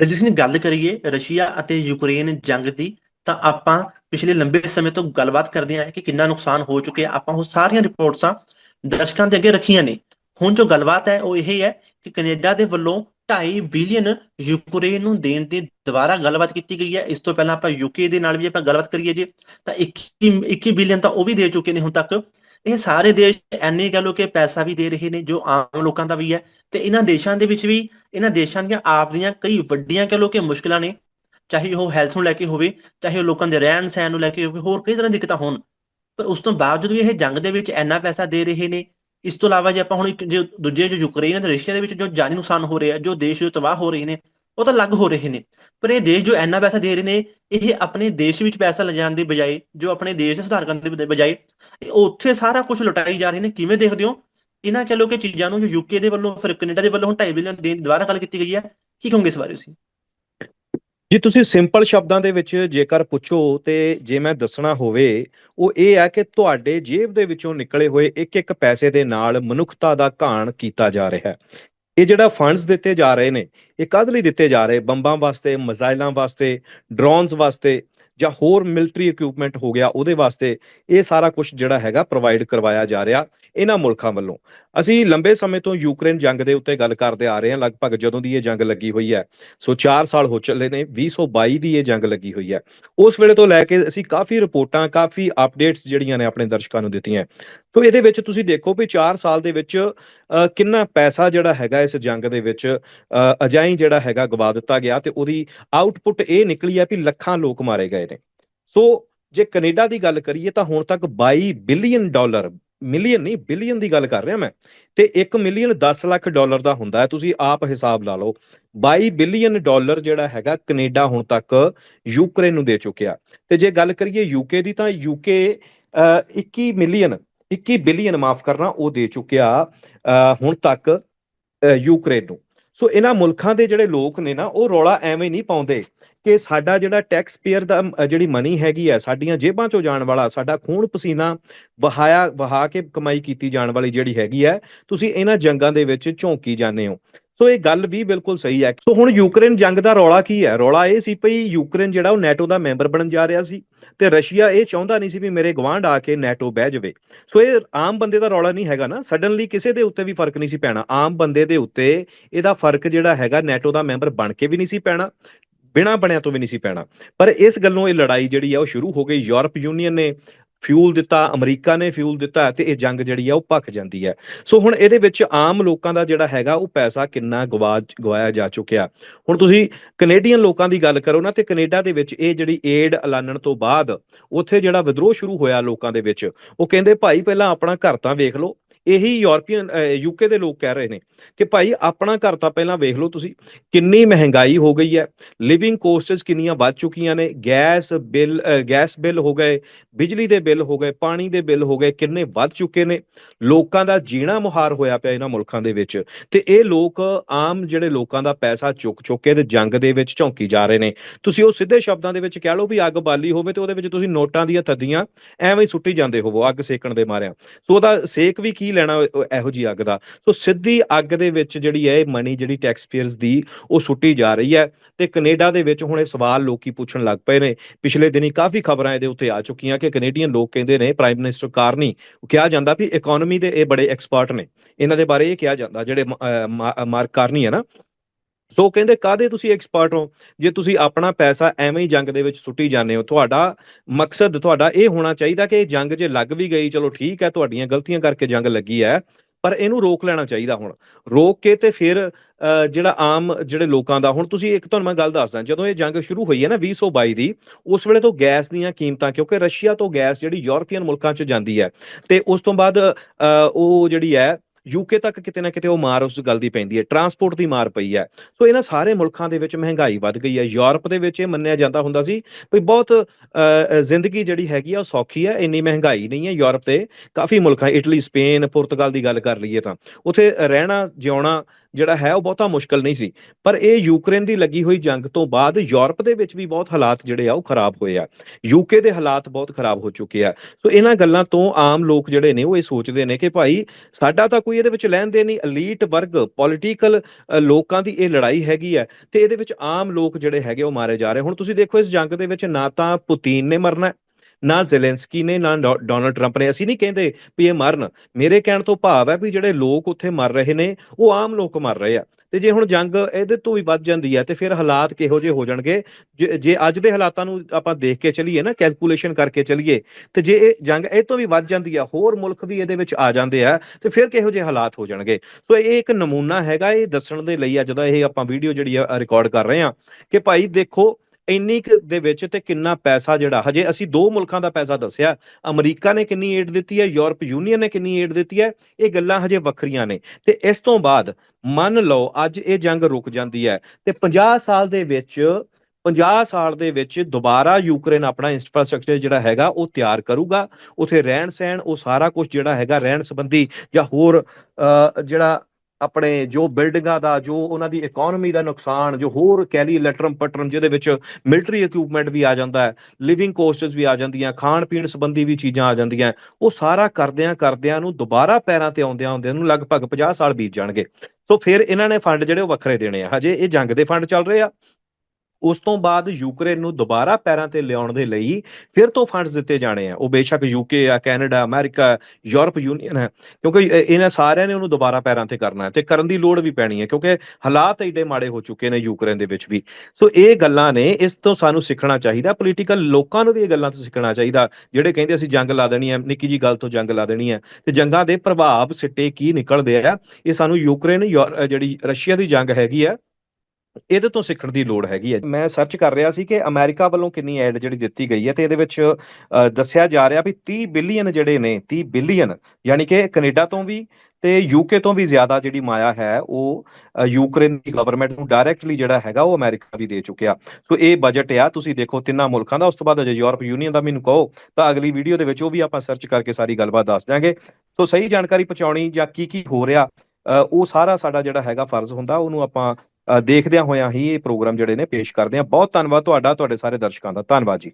ਦਲਜੀਤ ਸਿੰਘ ਗੱਲ ਕਰੀਏ ਰਸ਼ੀਆ ਅਤੇ ਯੂਕਰੇਨ ਜੰਗ ਦੀ, ਤਾਂ ਆਪਾਂ ਪਿਛਲੇ ਲੰਬੇ ਸਮੇਂ ਤੋਂ ਗੱਲਬਾਤ ਕਰਦੇ ਆਏ ਕਿ ਕਿੰਨਾ ਨੁਕਸਾਨ ਹੋ ਚੁੱਕਿਆ। ਆਪਾਂ ਉਹ ਸਾਰੀਆਂ ਰਿਪੋਰਟਸਾਂ ਦਰਸ਼ਕਾਂ ਦੇ ਅੱਗੇ ਰੱਖੀਆਂ ਨੇ। ਹੁਣ ਜੋ ਗੱਲਬਾਤ ਹੈ, ਉਹ ਇਹ ਹੈ ਕਿ ਕੈਨੇਡਾ ਦੇ ਵੱਲੋਂ 2.5 ਬਿਲੀਅਨ ਯੂਕਰੇਨ ਨੂੰ ਦੇਣ ਦੀ ਦੁਬਾਰਾ ਗੱਲਬਾਤ ਕੀਤੀ ਗਈ ਹੈ। ਇਸ ਤੋਂ ਪਹਿਲਾਂ ਆਪਾਂ ਯੂਕੇ ਦੇ ਨਾਲ ਵੀ ਆਪਾਂ ਗੱਲਬਾਤ ਕਰੀਏ ਜੇ, ਤਾਂ 21 21 ਬਿਲੀਅਨ ਤਾਂ ਉਹ ਵੀ ਦੇ ਚੁੱਕੇ ਨੇ ਹੁਣ ਤੱਕ। ਇਹ ਸਾਰੇ ਦੇਸ਼ ਐਨੇ ਕਹ ਲੋ ਕਿ ਪੈਸਾ ਵੀ ਦੇ ਰਹੇ ਨੇ, ਜੋ ਆਮ ਲੋਕਾਂ ਦਾ ਵੀ ਹੈ। ਤੇ ਇਹਨਾਂ ਦੇਸ਼ਾਂ ਦੇ ਵਿੱਚ ਵੀ ਇਹਨਾਂ ਦੇਸ਼ਾਂ ਦੀਆਂ, ਆਪ ਦੀਆਂ ਕਈ ਵੱਡੀਆਂ ਕਹ ਲੋ ਕਿ ਮੁਸ਼ਕਲਾਂ ਨੇ, ਚਾਹੇ ਉਹ ਹੈਲਥ ਨੂੰ ਲੈ ਕੇ ਹੋਵੇ, ਚਾਹੇ ਉਹ ਲੋਕਾਂ ਦੇ ਰਹਿਣ ਸਹਿਣ ਨੂੰ ਲੈ ਕੇ ਹੋਵੇ, ਹੋਰ ਕਈ ਤਰ੍ਹਾਂ ਦੀ ਦਿੱਕਤਾਂ ਹੋਣ। ਪਰ ਉਸ ਤੋਂ ਬਾਵਜੂਦ ਵੀ ਇਹ ਜੰਗ ਦੇ ਵਿੱਚ ਇੰਨਾ ਪੈਸਾ ਦੇ ਰਹੇ ਨੇ, ਇਸ ਤੋਂ ਇਲਾਵਾ ਜੇ ਆਪਾਂ ਹੁਣ ਇੱਕ, ਜੋ ਦੂਜੇ ਜੋ ਯੂਕਰੇਨ ਤੇ ਰਸ਼ੀਆ ਦੇ ਵਿੱਚ ਜੋ ਜਾਨੀ ਨੁਕਸਾਨ ਹੋ ਰਿਹਾ, ਜੋ ਦੇਸ਼ ਜੋ ਤਬਾਹ ਹੋ ਰਹੇ ਨੇ, ਉਹ ਤਾਂ ਅਲੱਗ ਹੋ ਰਹੇ ਨੇ। ਪਰ ਇਹ ਦੇਸ਼ ਜੋ ਇੰਨਾ ਪੈਸਾ ਦੇ ਰਹੇ ਨੇ, ਇਹ ਆਪਣੇ ਦੇਸ਼ ਵਿੱਚ ਪੈਸਾ ਲਿਜਾਣ ਦੀ ਬਜਾਏ, ਜੋ ਆਪਣੇ ਦੇਸ਼ ਦੇ ਸੁਧਾਰ ਕਰਨ ਦੀ ਬਜਾਏ, ਇਹ ਉੱਥੇ ਸਾਰਾ ਕੁਝ ਲੁਟਾਈ ਜਾ ਰਹੇ ਨੇ। ਕਿਵੇਂ ਦੇਖਦੇ ਹੋ? ਇਹਨਾਂ ਚਲੋ ਲੋ ਕਿ ਚੀਜ਼ਾਂ ਨੂੰ ਜੋ ਯੂਕੇ ਦੇ ਵੱਲੋਂ, ਫਿਰ ਕੈਨੇਡਾ ਦੇ ਵੱਲੋਂ ਹੁਣ 2.5 ਬਿਲੀਅਨ ਦੇਣ ਦੁਬਾਰਾ ਗੱਲ ਕੀਤੀ ਗਈ ਹੈ। ਕੀ ਕਹੋਗੇ ਇਸ ਬਾਰੇ ਤੁਸੀਂ? ਜੀ, ਤੁਸੀਂ ਸਿੰਪਲ ਸ਼ਬਦਾਂ ਦੇ ਵਿੱਚ ਜੇਕਰ ਪੁੱਛੋ ਤੇ ਜੇ ਮੈਂ ਦੱਸਣਾ ਹੋਵੇ, ਉਹ ਇਹ ਹੈ ਕਿ ਤੁਹਾਡੇ ਜੇਬ ਦੇ ਵਿੱਚੋਂ ਨਿਕਲੇ ਹੋਏ ਇੱਕ ਇੱਕ ਪੈਸੇ ਦੇ ਨਾਲ ਮਨੁੱਖਤਾ ਦਾ ਘਾਣ ਕੀਤਾ ਜਾ ਰਿਹਾ ਹੈ। ਇਹ ਜਿਹੜਾ ਫੰਡਸ ਦਿੱਤੇ ਜਾ ਰਹੇ ਨੇ, ਇਹ ਕਦ ਲਈ ਦਿੱਤੇ ਜਾ ਰਹੇ? ਬੰਬਾਂ ਵਾਸਤੇ, ਮਿਜ਼ਾਈਲਾਂ ਵਾਸਤੇ ਡਰੋਨਸ ਵਾਸਤੇ ਜਾਂ ਹੋਰ ਮਿਲਟਰੀ ਇਕਵਿਪਮੈਂਟ ਹੋ ਗਿਆ ਉਹਦੇ ਵਾਸਤੇ ਇਹ ਸਾਰਾ ਕੁਝ ਜਿਹੜਾ ਹੈਗਾ ਪ੍ਰੋਵਾਈਡ ਕਰਵਾਇਆ ਜਾ ਰਿਹਾ ਇਹਨਾਂ ਮੁਲਕਾਂ ਵੱਲੋਂ। ਅਸੀਂ ਲੰਬੇ ਸਮੇਂ ਤੋਂ ਯੂਕਰੇਨ ਜੰਗ ਦੇ ਉੱਤੇ ਗੱਲ ਕਰਦੇ ਆ ਰਹੇ ਹਾਂ ਲਗਭਗ ਜਦੋਂ ਦੀ ਇਹ ਜੰਗ ਲੱਗੀ ਹੋਈ ਹੈ। ਸੋ 4 ਸਾਲ ਹੋ ਚੱਲੇ ਨੇ 2022 ਦੀ ਇਹ ਜੰਗ ਲੱਗੀ ਹੋਈ ਹੈ। ਉਸ ਵੇਲੇ ਤੋਂ ਲੈ ਕੇ ਅਸੀਂ ਕਾਫੀ ਰਿਪੋਰਟਾਂ ਕਾਫੀ ਅਪਡੇਟਸ ਜਿਹੜੀਆਂ ਨੇ ਆਪਣੇ ਦਰਸ਼ਕਾਂ ਨੂੰ ਦਿੱਤੀਆਂ। ਸੋ ਇਹਦੇ ਵਿੱਚ ਤੁਸੀਂ ਦੇਖੋ ਵੀ 4 ਸਾਲ ਦੇ ਵਿੱਚ ਕਿੰਨਾ ਪੈਸਾ ਜਿਹੜਾ ਹੈਗਾ ਇਸ ਜੰਗ ਦੇ ਵਿੱਚ ਅ, ਅਜਾਈ ਜਿਹੜਾ ਹੈਗਾ ਗਵਾ ਦਿੱਤਾ ਗਿਆ ਤੇ ਉਹਦੀ ਆਊਟਪੁੱਟ ਇਹ ਨਿਕਲੀ ਹੈ ਵੀ ਲੱਖਾਂ ਲੋਕ ਮਾਰੇ ਗਏ ਸੋ ਜੇ ਕੈਨੇਡਾ ਦੀ ਗੱਲ ਕਰੀਏ ਤਾਂ ਹੁਣ ਤੱਕ 22 ਬਿਲੀਅਨ ਡਾਲਰ ਮਿਲੀਅਨ ਨਹੀਂ ਬਿਲੀਅਨ ਦੀ ਗੱਲ ਕਰ ਰਿਹਾ ਮੈਂ ਤੇ 1 ਮਿਲੀਅਨ 10 ਲੱਖ ਡਾਲਰ ਦਾ ਹੁੰਦਾ ਹੈ। ਤੁਸੀਂ ਆਪ ਹਿਸਾਬ ਲਾ ਲਓ 22 ਬਿਲੀਅਨ ਡਾਲਰ ਜਿਹੜਾ ਹੈਗਾ ਕੈਨੇਡਾ ਹੁਣ ਤੱਕ ਯੂਕਰੇਨ ਨੂੰ ਦੇ ਚੁੱਕਿਆ। ਤੇ ਜੇ ਗੱਲ ਕਰੀਏ ਯੂਕੇ ਦੀ ਤਾਂ ਯੂਕੇ 21 ਮਿਲੀਅਨ 21 ਬਿਲੀਅਨ ਮਾਫ ਕਰਨਾ ਉਹ ਦੇ ਚੁੱਕਿਆ ਅ, ਹੁਣ ਤੱਕ ਯੂਕਰੇਨ ਨੂੰ। ਸੋ ਇਹਨਾਂ ਮੁਲਕਾਂ ਦੇ ਜਿਹੜੇ ਲੋਕ ਨੇ ਨਾ ਉਹ ਰੌਲਾ ਐਵੇਂ ਨਹੀਂ ਪਾਉਂਦੇ ਕਿ ਸਾਡਾ ਜਿਹੜਾ ਟੈਕਸ ਪੇਅਰ ਦਾ ਜਿਹੜੀ ਮਨੀ ਹੈਗੀ ਹੈ ਸਾਡੀਆਂ ਜੇਬਾਂ ਚੋਂ ਜਾਣ ਵਾਲਾ, ਸਾਡਾ ਖੂਨ ਪਸੀਨਾ ਵਹਾਇਆ, ਵਹਾ ਕੇ ਕਮਾਈ ਕੀਤੀ ਜਾਣ ਵਾਲੀ ਜਿਹੜੀ ਹੈਗੀ ਹੈ ਤੁਸੀਂ ਇਹਨਾਂ ਜੰਗਾਂ ਦੇ ਵਿੱਚ ਝੌਂਕੀ ਜਾਂਦੇ ਹੋ। ਸੋ ਇਹ ਗੱਲ ਵੀ ਬਿਲਕੁਲ ਸਹੀ ਹੈ। ਸੋ ਹੁਣ ਯੂਕਰੇਨ ਜੰਗ ਦਾ ਰੌਲਾ ਕੀ ਹੈ? ਰੌਲਾ ਇਹ ਸੀ ਭਈ ਯੂਕਰੇਨ ਜਿਹੜਾ ਉਹ ਨੈਟੋ ਦਾ ਮੈਂਬਰ ਬਣਨ ਜਾ ਰਿਹਾ ਸੀ ਤੇ ਰਸ਼ੀਆ ਇਹ ਚਾਹੁੰਦਾ ਨਹੀਂ ਸੀ ਵੀ ਮੇਰੇ ਗਵਾਂਢ ਆ ਕੇ ਨੈਟੋ ਬਹਿ ਜਾਵੇ। ਸੋ ਇਹ ਆਮ ਬੰਦੇ ਦਾ ਰੌਲਾ ਨਹੀਂ ਹੈਗਾ ਨਾ। ਸਡਨਲੀ ਕਿਸੇ ਦੇ ਉੱਤੇ ਵੀ ਫ਼ਰਕ ਨਹੀਂ ਸੀ ਪੈਣਾ। ਆਮ ਬੰਦੇ ਦੇ ਉੱਤੇ ਇਹਦਾ ਫ਼ਰਕ ਜਿਹੜਾ ਹੈਗਾ ਨੈਟੋ ਦਾ ਮੈਂਬਰ ਬਣ ਕੇ ਵੀ ਨਹੀਂ ਸੀ ਪੈਣਾ। ਬਿਨਾ ਬਣਿਆ ਤੋਂ ਵੀ ਨਹੀਂ ਸੀ ਪੈਣਾ। ਪਰ ਇਸ ਗੱਲੋਂ ਇਹ ਲੜਾਈ ਜਿਹੜੀ ਆ ਉਹ ਸ਼ੁਰੂ ਹੋ ਗਈ। ਯੂਰਪ ਯੂਨੀਅਨ ਨੇ ਫਿਊਲ ਦਿੱਤਾ, ਅਮਰੀਕਾ ਨੇ ਫਿਊਲ ਦਿੱਤਾ ਤੇ ਇਹ ਜੰਗ ਜਿਹੜੀ ਆ ਉਹ ਭੱਖ ਜਾਂਦੀ ਹੈ ਸੋ ਹੁਣ ਇਹਦੇ ਵਿੱਚ ਆਮ ਲੋਕਾਂ ਦਾ ਜਿਹੜਾ ਹੈਗਾ ਉਹ ਪੈਸਾ ਕਿੰਨਾ ਗਵਾ ਗਵਾਇਆ ਜਾ ਚੁੱਕਿਆ। ਹੁਣ ਤੁਸੀਂ ਕੈਨੇਡੀਅਨ ਲੋਕਾਂ ਦੀ ਗੱਲ ਕਰੋ ਨਾ ਤੇ ਕੈਨੇਡਾ ਦੇ ਵਿੱਚ ਇਹ ਜਿਹੜੀ ਏਡ ਐਲਾਨਣ ਤੋਂ ਬਾਅਦ ਉੱਥੇ ਜਿਹੜਾ ਵਿਦਰੋਹ ਸ਼ੁਰੂ ਹੋਇਆ ਲੋਕਾਂ ਦੇ ਵਿੱਚ, ਉਹ ਕਹਿੰਦੇ, ਭਾਈ, ਪਹਿਲਾਂ ਆਪਣਾ ਘਰ ਤਾਂ ਵੇਖ ਲਓ ਇਹੀ ਯੂਰਪੀਅਨ ਯੂਕੇ ਦੇ ਲੋਕ ਕਹਿ ਰਹੇ ਨੇ ਕਿ ਭਾਈ ਆਪਣਾ ਘਰ ਤਾਂ ਪਹਿਲਾਂ ਵੇਖ ਲਓ ਤੁਸੀਂ, ਕਿੰਨੀ ਮਹਿੰਗਾਈ ਹੋ ਗਈ ਹੈ ਲਿਵਿੰਗ ਕੋਸਟਸ ਕਿੰਨੀਆਂ ਵੱਧ ਚੁੱਕੀਆਂ ਨੇ ਗੈਸ ਬਿੱਲ ਗੈਸ ਬਿੱਲ ਹੋ ਗਏ, ਬਿਜਲੀ ਦੇ ਬਿੱਲ ਹੋ ਗਏ, ਪਾਣੀ ਦੇ ਬਿੱਲ ਹੋ ਗਏ, ਕਿੰਨੇ ਵੱਧ ਚੁੱਕੇ ਨੇ, ਲੋਕਾਂ ਦਾ ਜੀਣਾ ਮੁਹਾਰ ਹੋਇਆ ਪਿਆ ਇਹਨਾਂ ਮੁਲਕਾਂ ਦੇ ਵਿੱਚ ਤੇ ਇਹ ਲੋਕ ਆਮ ਜਿਹੜੇ ਲੋਕਾਂ ਦਾ ਪੈਸਾ ਚੁੱਕ ਚੁੱਕ ਕੇ ਤੇ ਜੰਗ ਦੇ ਵਿੱਚ ਝੌਂਕੀ ਜਾ ਰਹੇ ਨੇ। ਤੁਸੀਂ ਉਹ ਸਿੱਧੇ ਸ਼ਬਦਾਂ ਦੇ ਵਿੱਚ ਕਹਿ ਲਓ ਵੀ ਅੱਗ ਬਾਲੀ ਹੋਵੇ ਤੇ ਉਹਦੇ ਵਿੱਚ ਤੁਸੀਂ ਨੋਟਾਂ ਦੀਆਂ ਥੱਦੀਆਂ ਐਵੇਂ ਹੀ ਸੁੱਟੀ ਜਾਂਦੇ ਹੋਵੋ ਅੱਗ ਸੇਕਣ ਦੇ ਮਾਰਿਆਂ। ਸੋ ਉਹਦਾ ਸੇਕ ਵੀ ਕੀ ਲੈਣਾ ਇਹੋ ਜੀ ਅੱਗ ਦਾ। ਸੋ ਸਿੱਧੀ ਅੱਗ ਦੇ ਵਿੱਚ ਜਿਹੜੀ ਹੈ ਇਹ ਮਨੀ ਜਿਹੜੀ ਟੈਕਸ ਪੇਅਰਸ ਦੀ, ਉਹ ਸੁੱਟੀ ਜਾ ਰਹੀ ਹੈ ਤੇ ਕੈਨੇਡਾ ਦੇ ਵਿੱਚ ਹੁਣ ਇਹ ਸਵਾਲ ਲੋਕੀ ਪੁੱਛਣ ਲੱਗ ਪਏ ਨੇ। ਪਿਛਲੇ ਦਿਨੀ ਕਾਫੀ ਖਬਰਾਂ ਇਹਦੇ ਉੱਤੇ ਆ ਚੁੱਕੀਆਂ ਕਿ ਕੈਨੇਡੀਅਨ ਲੋਕ ਕਹਿੰਦੇ ਨੇ ਪ੍ਰਾਈਮ ਮਿਨਿਸਟਰ ਕਾਰਨੀ ਕਿਹਾ ਜਾਂਦਾ ਵੀ ਇਕਨੋਮੀ ਦੇ ਇਹ ਬੜੇ ਐਕਸਪਰਟ ਨੇ। ਇਹਨਾਂ ਦੇ ਬਾਰੇ ਇਹ ਕਿਹਾ ਜਾਂਦਾ, ਜਿਹੜੇ ਮਾਰਕ ਕਾਰਨੀ ਹੈ ਨਾ ਸੋ ਕਹਿੰਦੇ ਕਾਦੇ ਤੁਸੀਂ ਐਕਸਪਰਟ ਹੋ? ਜੇ ਤੁਸੀਂ ਆਪਣਾ ਪੈਸਾ ਐਵੇਂ ਹੀ ਜੰਗ ਦੇ ਵਿੱਚ ਸੁੱਟੀ ਜਾਂਦੇ ਹੋ ਤੁਹਾਡਾ ਮਕਸਦ ਤੁਹਾਡਾ ਇਹ ਹੋਣਾ ਚਾਹੀਦਾ ਕਿ ਇਹ ਜੰਗ ਜੇ ਲੱਗ ਵੀ ਗਈ ਚਲੋ ਠੀਕ ਹੈ ਤੁਹਾਡੀਆਂ ਗਲਤੀਆਂ ਕਰਕੇ ਜੰਗ ਲੱਗੀ ਹੈ ਪਰ ਇਹਨੂੰ ਰੋਕ ਲੈਣਾ ਚਾਹੀਦਾ ਹੁਣ। ਰੋਕ ਕੇ ਤੇ ਫਿਰ ਅਹ, ਜਿਹੜਾ ਆਮ ਜਿਹੜੇ ਲੋਕਾਂ ਦਾ ਹੁਣ ਤੁਸੀਂ ਇੱਕ ਤੁਹਾਨੂੰ ਮੈਂ ਗੱਲ ਦੱਸਦਾ ਜਦੋਂ ਇਹ ਜੰਗ ਸ਼ੁਰੂ ਹੋਈ ਹੈ ਨਾ 2022 ਦੀ ਉਸ ਵੇਲੇ ਤੋਂ ਗੈਸ ਦੀਆਂ ਕੀਮਤਾਂ ਕਿਉਂਕਿ ਰਸ਼ੀਆ ਤੋਂ ਗੈਸ ਜਿਹੜੀ ਯੂਰਪੀਅਨ ਮੁਲਕਾਂ 'ਚ ਜਾਂਦੀ ਹੈ ਤੇ ਉਸ ਤੋਂ ਬਾਅਦ ਅਹ, ਉਹ ਜਿਹੜੀ ਹੈ ਯੂਕੇ ਤੱਕ ਕਿਤੇ ਨਾ ਕਿਤੇ ਉਹ ਮਾਰ ਉਸ ਗੱਲ ਦੀ ਪੈਂਦੀ ਹੈ ਟਰਾਂਸਪੋਰਟ ਦੀ ਮਾਰ ਪਈ ਹੈ। ਸੋ ਇਹਨਾਂ ਸਾਰੇ ਮੁਲਕਾਂ ਦੇ ਵਿੱਚ ਮਹਿੰਗਾਈ ਵੱਧ ਗਈ ਹੈ। ਯੂਰਪ ਦੇ ਵਿੱਚ ਇਹ ਮੰਨਿਆ ਜਾਂਦਾ ਹੁੰਦਾ ਸੀ ਵੀ ਬਹੁਤ ਅਹ, ਜ਼ਿੰਦਗੀ ਜਿਹੜੀ ਹੈਗੀ ਆ ਉਹ ਸੌਖੀ ਹੈ ਇੰਨੀ ਮਹਿੰਗਾਈ ਨਹੀਂ ਹੈ ਯੂਰਪ ਤੇ ਕਾਫੀ ਮੁਲਕਾਂ ਇਟਲੀ ਸਪੇਨ ਪੁਰਤਗਾਲ ਦੀ ਗੱਲ ਕਰ ਲਈਏ ਤਾਂ। ਉੱਥੇ ਰਹਿਣਾ ਜਿਉਣਾ ਜਿਹੜਾ ਹੈ ਉਹ ਬਹੁਤਾ ਮੁਸ਼ਕਲ ਨਹੀਂ ਸੀ। ਪਰ ਇਹ ਯੂਕਰੇਨ ਦੀ ਲੱਗੀ ਹੋਈ ਜੰਗ ਤੋਂ ਬਾਅਦ ਯੂਰਪ ਦੇ ਵਿੱਚ ਵੀ ਬਹੁਤ ਹਾਲਾਤ ਜਿਹੜੇ ਆ ਉਹ ਖਰਾਬ ਹੋਏ ਆ। ਯੂਕੇ ਦੇ ਹਾਲਾਤ ਬਹੁਤ ਖਰਾਬ ਹੋ ਚੁੱਕੇ ਆ। ਸੋ ਇਹਨਾਂ ਗੱਲਾਂ ਤੋਂ ਆਮ ਲੋਕ ਜਿਹੜੇ ਨੇ ਉਹ ਇਹ ਸੋਚਦੇ ਨੇ ਕਿ ਭਾਈ ਸਾਡਾ ਤਾਂ ਕੋਈ ਇਹਦੇ ਵਿੱਚ ਲੈਣ ਦੇ ਨਹੀਂ ਅਲੀਟ ਵਰਗ ਪੋਲੀਟੀਕਲ ਲੋਕਾਂ ਦੀ ਇਹ ਲੜਾਈ ਹੈਗੀ ਹੈ ਤੇ ਇਹਦੇ ਵਿੱਚ ਆਮ ਲੋਕ ਜਿਹੜੇ ਹੈਗੇ ਉਹ ਮਾਰੇ ਜਾ ਰਹੇ। ਹੁਣ ਤੁਸੀਂ ਦੇਖੋ ਇਸ ਜੰਗ ਦੇ ਵਿੱਚ ਨਾ ਤਾਂ ਪੁਤਿਨ ਨੇ ਮਰਨਾ ਨਾ ਜ਼ੈਲੈਂਸਕੀ ਨੇ, ਨਾ ਡੋ- ਟਰੰਪ ਨੇ। ਅਸੀਂ ਨਹੀਂ ਕਹਿੰਦੇ ਵੀ ਇਹ ਮਰਨ। ਮੇਰੇ ਕਹਿਣ ਤੋਂ ਭਾਵ ਹੈ ਵੀ ਜਿਹੜੇ ਲੋਕ ਉੱਥੇ ਮਰ ਰਹੇ ਨੇ, ਉਹ ਆਮ ਲੋਕ ਮਰ ਰਹੇ ਆ। ਤੇ ਜੇ ਹੁਣ ਜੰਗ ਇਹਦੇ ਤੋਂ ਵੀ ਵੱਧ ਜਾਂਦੀ ਹੈ, ਤੇ ਫਿਰ ਹਾਲਾਤ ਕਿਹੋ ਜਿਹੇ ਹੋ ਜਾਣਗੇ? ਜੇ ਅੱਜ ਦੇ ਹਾਲਾਤਾਂ ਨੂੰ ਆਪਾਂ ਦੇਖ ਕੇ ਚੱਲੀਏ ਨਾ ਕੈਲਕੂਲੇਸ਼ਨ ਕਰਕੇ ਚੱਲੀਏ, ਤੇ ਜੇ ਇਹ ਜੰਗ ਇਹ ਤੋਂ ਵੀ ਵੱਧ ਜਾਂਦੀ ਆ ਹੋਰ ਮੁਲਕ ਵੀ ਇਹਦੇ ਵਿੱਚ ਆ ਜਾਂਦੇ ਆ, ਤੇ ਫਿਰ ਕਿਹੋ ਜਿਹੇ ਹਾਲਾਤ ਹੋ ਜਾਣਗੇ? ਸੋ ਇਹ ਇੱਕ ਨਮੂਨਾ ਹੈਗਾ, ਇਹ ਦੱਸਣ ਦੇ ਲਈ ਅੱਜ ਦਾ ਇਹ ਆਪਾਂ ਵੀਡੀਓ ਜਿਹੜੀ ਆ ਰਿਕਾਰਡ ਕਰ ਰਹੇ ਆ ਕਿ ਭਾਈ ਦੇਖੋ ਇੰਨੀ ਕੁ ਦੇ ਵਿੱਚ ਤੇ ਕਿੰਨਾ ਪੈਸਾ ਜਿਹੜਾ ਹਜੇ ਅਸੀਂ ਦੋ ਮੁਲਕਾਂ ਦਾ ਪੈਸਾ ਦੱਸਿਆ ਅਮਰੀਕਾ ਨੇ ਕਿੰਨੀ ਏਡ ਦਿੱਤੀ ਹੈ ਯੂਰਪ ਯੂਨੀਅਨ ਨੇ ਕਿੰਨੀ ਏਡ ਦਿੱਤੀ ਹੈ ਇਹ ਗੱਲਾਂ ਹਜੇ ਵੱਖਰੀਆਂ ਨੇ। ਤੇ ਇਸ ਤੋਂ ਬਾਅਦ ਮੰਨ ਲਓ ਅੱਜ ਇਹ ਜੰਗ ਰੁਕ ਜਾਂਦੀ ਹੈ ਤੇ 50 ਸਾਲ ਦੇ ਵਿੱਚ 50 ਸਾਲ ਦੇ ਵਿੱਚ ਦੁਬਾਰਾ ਯੂਕਰੇਨ ਆਪਣਾ ਇਨਫਰਾਸਟ੍ਰਕਚਰ ਜਿਹੜਾ ਹੈਗਾ ਉਹ ਤਿਆਰ ਕਰੂਗਾ ਉਥੇ ਰਹਿਣ ਸਹਿਣ ਉਹ ਸਾਰਾ ਕੁਝ ਜਿਹੜਾ ਹੈਗਾ ਰਹਿਣ ਸੰਬੰਧੀ ਜਾਂ ਹੋਰ ਅ, ਜਿਹੜਾ ਆਪਣੇ ਜੋ ਬਿਲਡਿੰਗਾਂ ਦਾ, ਜੋ ਉਹਨਾਂ ਦੀ ਇਕਨੋਮੀ ਦਾ ਨੁਕਸਾਨ, ਜੋ ਹੋਰ ਕੈਲੀ ਲੈਟਰਮ ਪਟਰਮ ਜਿਹਦੇ ਵਿੱਚ ਮਿਲਟਰੀ ਇਕਵਿਪਮੈਂਟ ਵੀ ਆ ਜਾਂਦਾ ਹੈ ਲਿਵਿੰਗ ਕੋਸਟਸ ਵੀ ਆ ਜਾਂਦੀਆਂ, ਖਾਣ ਪੀਣ ਸੰਬੰਧੀ ਵੀ ਚੀਜ਼ਾਂ ਆ ਜਾਂਦੀਆਂ, ਉਹ ਸਾਰਾ ਕਰਦਿਆਂ ਕਰਦਿਆਂ ਨੂੰ ਦੁਬਾਰਾ ਪੈਰਾਂ ਤੇ ਆਉਂਦਿਆਂ ਆਉਂਦਿਆਂ ਨੂੰ ਲਗਭਗ 50 ਸਾਲ ਬੀਤ ਜਾਣਗੇ। ਸੋ ਫਿਰ ਇਹਨਾਂ ਨੇ ਫੰਡ ਜਿਹੜੇ ਉਹ ਵੱਖਰੇ ਦੇਣੇ ਆ। ਹਜੇ ਇਹ ਜੰਗ ਦੇ ਫੰਡ ਚੱਲ ਰਹੇ ਆ। ਉਸ ਤੋਂ ਬਾਅਦ ਯੂਕਰੇਨ ਨੂੰ ਦੁਬਾਰਾ ਪੈਰਾਂ ਤੇ ਲਿਆਉਣ ਦੇ ਲਈ ਫਿਰ ਤੋਂ ਫੰਡਸ ਦਿੱਤੇ ਜਾਣੇ ਆ। ਉਹ ਬੇਸ਼ੱਕ ਯੂਕੇ, ਆ ਕੈਨੇਡਾ, ਅਮਰੀਕਾ, ਯੂਰਪ ਯੂਨੀਅਨ ਹੈ। ਕਿਉਂਕਿ ਇਹਨਾਂ ਸਾਰਿਆਂ ਨੇ ਉਹਨੂੰ ਦੁਬਾਰਾ ਪੈਰਾਂ ਤੇ ਕਰਨਾ ਹੈ ਤੇ ਕਰਨ ਦੀ ਲੋੜ ਵੀ ਪੈਣੀ ਹੈ, ਕਿਉਂਕਿ ਹਾਲਾਤ ਏਡੇ ਮਾੜੇ ਹੋ ਚੁੱਕੇ ਨੇ ਯੂਕਰੇਨ ਦੇ ਵਿੱਚ ਵੀ। ਸੋ ਇਹ ਗੱਲਾਂ ਨੇ, ਇਸ ਤੋਂ ਸਾਨੂੰ ਸਿੱਖਣਾ ਚਾਹੀਦਾ ਪੋਲੀਟੀਕਲ ਲੋਕਾਂ ਨੂੰ ਵੀ ਇਹ ਗੱਲਾਂ ਤੋਂ ਸਿੱਖਣਾ ਚਾਹੀਦਾ, ਜਿਹੜੇ ਕਹਿੰਦੇ ਅਸੀਂ ਜੰਗ ਲਾ ਦੇਣੀ ਹੈ, ਨਿੱਕੀ ਜੀ ਗੱਲ ਤੋਂ ਜੰਗ ਲਾ ਦੇਣੀ ਹੈ, ਤੇ ਜੰਗਾਂ ਦੇ ਪ੍ਰਭਾਵ ਸਿੱਟੇ ਕੀ ਨਿਕਲਦੇ ਆ, ਇਹ ਸਾਨੂੰ ਯੂਕਰੇਨ ਯੂਰ- ਜਿਹੜੀ ਰਸ਼ੀਆ ਦੀ ਜੰਗ ਹੈਗੀ ਆ ਇਹਦੇ ਤੋਂ ਸਿੱਖਣ ਦੀ ਲੋੜ ਹੈਗੀ ਹੈ। ਮੈਂ ਸਰਚ ਕਰ ਰਿਹਾ ਸੀ ਕਿ ਅਮਰੀਕਾ ਵੱਲੋਂ ਕਿੰਨੀ ਐਡ ਜਿਹੜੀ ਦਿੱਤੀ ਗਈ ਹੈ ਤੇ ਇਹਦੇ ਵਿੱਚ ਦੱਸਿਆ ਜਾ ਰਿਹਾ ਵੀ 30 ਬਿਲੀਅਨ ਜਿਹੜੇ ਨੇ 30 ਬਿਲੀਅਨ ਯਾਨੀ ਕਿ ਕੈਨੇਡਾ ਤੋਂ ਵੀ ਤੇ ਯੂਕੇ ਤੋਂ ਵੀ ਜ਼ਿਆਦਾ ਜਿਹੜੀ ਮਾਇਆ ਹੈ ਉਹ ਯੂਕਰੇਨ ਦੀ ਗਵਰਨਮੈਂਟ ਨੂੰ ਡਾਇਰੈਕਟਲੀ ਜਿਹੜਾ ਹੈਗਾ ਉਹ ਅਮਰੀਕਾ ਵੀ ਦੇ ਚੁੱਕਿਆ। ਸੋ ਇਹ ਬਜਟ ਆ ਤੁਸੀਂ ਦੇਖੋ ਤਿੰਨਾਂ ਮੁਲਕਾਂ ਦਾ ਉਸ ਤੋਂ ਬਾਅਦ ਜੇ ਯੂਰਪ ਯੂਨੀਅਨ ਦਾ ਮੈਨੂੰ ਕਹੋ ਤਾਂ ਅਗਲੀ ਵੀਡੀਓ ਦੇ ਵਿੱਚ ਉਹ ਵੀ ਆਪਾਂ ਸਰਚ ਕਰਕੇ ਸਾਰੀ ਗੱਲਬਾਤ ਦੱਸ ਦਿਆਂਗੇ। ਸੋ ਸਹੀ ਜਾਣਕਾਰੀ ਪਹੁੰਚਾਉਣੀ ਜਾਂ ਕੀ ਕੀ ਹੋ ਰਿਹਾ ਅ, ਉਹ ਸਾਰਾ ਸਾਡਾ ਜਿਹੜਾ ਹੈਗਾ ਫਰਜ਼ ਹੁੰਦਾ ਉਹਨੂੰ ਆਪਾਂ ਦੇਖਦਿਆਂ ਹੋਇਆਂ ਹੀ ਇਹ ਪ੍ਰੋਗਰਾਮ ਜਿਹੜੇ ਨੇ ਪੇਸ਼ ਕਰਦੇ ਹਾਂ। ਬਹੁਤ ਧੰਨਵਾਦ ਤੁਹਾਡਾ, ਤੁਹਾਡੇ ਸਾਰੇ ਦਰਸ਼ਕਾਂ ਦਾ। ਧੰਨਵਾਦ ਜੀ।